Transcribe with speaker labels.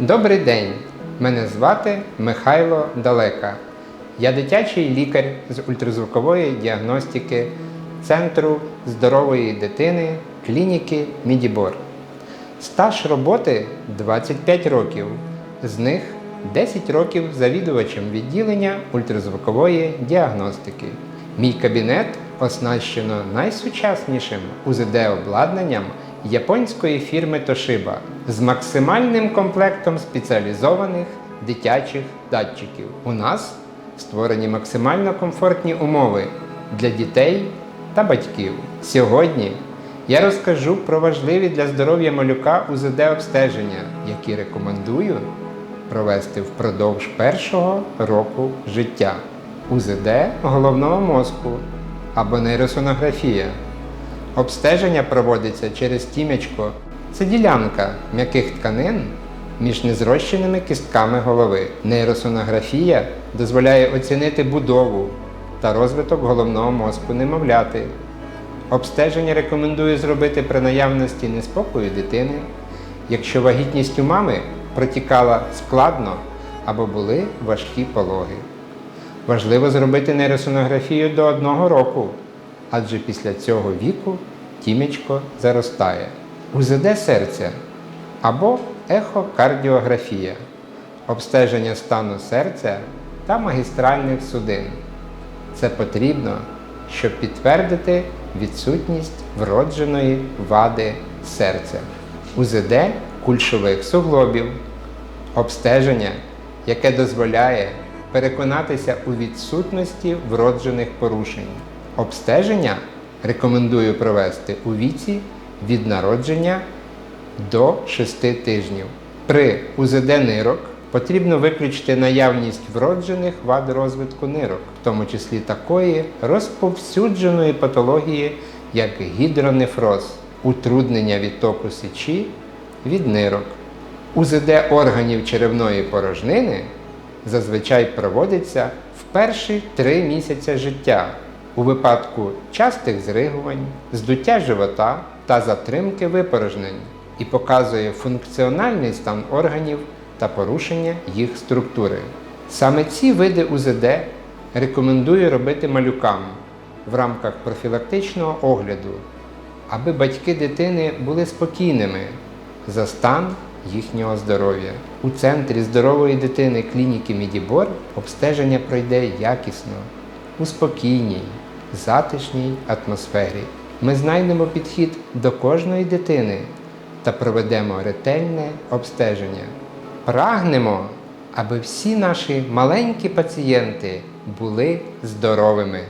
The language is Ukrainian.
Speaker 1: Добрий день! Мене звати Михайло Далека. Я дитячий лікар з ультразвукової діагностики Центру здорової дитини клініки Мідібор. Стаж роботи 25 років, з них 10 років завідувачем відділення ультразвукової діагностики. Мій кабінет оснащено найсучаснішим УЗД-обладнанням японської фірми Toshiba з максимальним комплектом спеціалізованих дитячих датчиків. У нас створені максимально комфортні умови для дітей та батьків. Сьогодні я розкажу про важливі для здоров'я малюка УЗД-обстеження, які рекомендую провести впродовж першого року життя. УЗД головного мозку або нейросонографія. Обстеження проводиться через тім'ячко. Це ділянка м'яких тканин між незрощеними кістками голови. Нейросонографія дозволяє оцінити будову та розвиток головного мозку немовляти. Обстеження рекомендую зробити при наявності неспокою дитини, якщо вагітність у мами протікала складно або були важкі пологи. Важливо зробити нейросонографію до одного року, адже після цього віку тімечко заростає. УЗД серця або ехокардіографія, обстеження стану серця та магістральних судин. Це потрібно, щоб підтвердити відсутність вродженої вади серця, УЗД кульшових суглобів, обстеження, яке дозволяє переконатися у відсутності вроджених порушень. Обстеження рекомендую провести у віці від народження до 6 тижнів. При УЗД нирок потрібно виключити наявність вроджених вад розвитку нирок, в тому числі такої розповсюдженої патології, як гідронефроз, утруднення відтоку сечі від нирок. УЗД органів черевної порожнини зазвичай проводиться в перші три місяці життя у випадку частих зригувань, здуття живота та затримки випорожнень і показує функціональний стан органів та порушення їх структури. Саме ці види УЗД рекомендую робити малюкам в рамках профілактичного огляду, аби батьки дитини були спокійними за стан їхнього здоров'я. У центрі здорової дитини клініки Мідібор обстеження пройде якісно, у спокійній, затишній атмосфері. Ми знайдемо підхід до кожної дитини та проведемо ретельне обстеження. Прагнемо, аби всі наші маленькі пацієнти були здоровими.